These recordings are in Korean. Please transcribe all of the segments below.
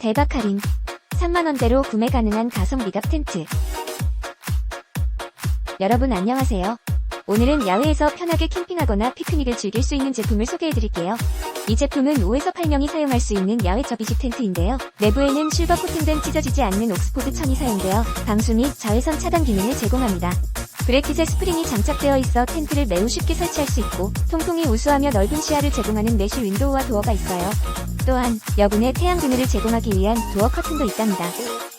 대박 할인 3만원대로 구매 가능한 가성비갑 텐트 여러분 안녕하세요. 오늘은 야외에서 편하게 캠핑하거나 피크닉을 즐길 수 있는 제품을 소개해드릴게요. 이 제품은 5에서 8명이 사용할 수 있는 야외 접이식 텐트인데요. 내부에는 실버 코팅된 찢어지지 않는 옥스포드 천이 사용되어 방수 및 자외선 차단 기능을 제공합니다. 브레킷에 스프링이 장착되어 있어 텐트를 매우 쉽게 설치할 수 있고 통풍이 우수하며 넓은 시야를 제공하는 내실 윈도우와 도어가 있어요. 또한 여분의 태양 그늘을 제공하기 위한 도어 커튼도 있답니다.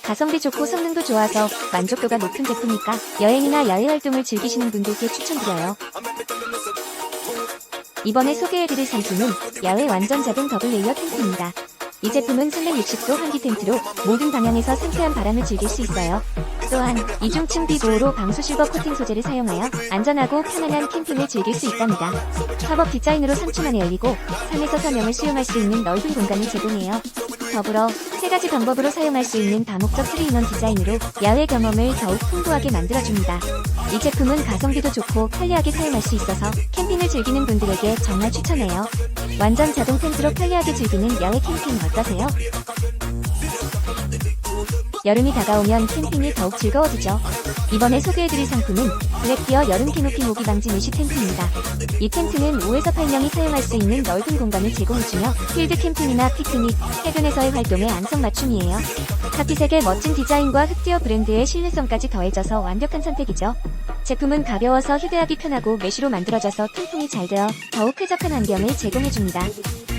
가성비 좋고 성능도 좋아서 만족도가 높은 제품이니까 여행이나 야외 활동을 즐기시는 분들께 추천드려요. 이번에 소개해드릴 상품은 야외 완전 자동 더블 레이어 텐트입니다. 이 제품은 360도 환기 텐트로 모든 방향에서 상쾌한 바람을 즐길 수 있어요. 또한 이중 층 비 보호로 방수 실버 코팅 소재를 사용하여 안전하고 편안한 캠핑을 즐길 수 있답니다. 팝업 디자인으로 3층 안에 열리고 3에서 4명을 수용할 수 있는 넓은 공간을 제공해요. 더불어 세 가지 방법으로 사용할 수 있는 다목적 3인원 디자인으로 야외 경험을 더욱 풍부하게 만들어줍니다. 이 제품은 가성비도 좋고 편리하게 사용할 수 있어서 캠핑을 즐기는 분들에게 정말 추천해요. 완전 자동 텐트로 편리하게 즐기는 야외 캠핑 어떠세요? 여름이 다가오면 캠핑이 더욱 즐거워지죠. 이번에 소개해드릴 상품은 블랙디어 여름 캐노피 모기 방지 메쉬 텐트입니다. 이 텐트는 5에서 8명이 사용할 수 있는 넓은 공간을 제공해주며 필드 캠핑이나 피크닉, 해변에서의 활동에 안성맞춤이에요. 카피색의 멋진 디자인과 흑디어 브랜드의 신뢰성까지 더해져서 완벽한 선택이죠. 제품은 가벼워서 휴대하기 편하고 메쉬로 만들어져서 통풍이 잘 되어 더욱 쾌적한 환경을 제공해줍니다.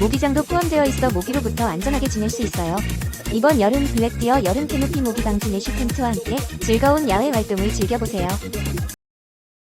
모기장도 포함되어 있어 모기로부터 안전하게 지낼 수 있어요. 이번 여름 블랙디어 여름 캐노피 모기 방지 메쉬 텐트와 함께 즐거운 야외 활동을 즐겨보세요.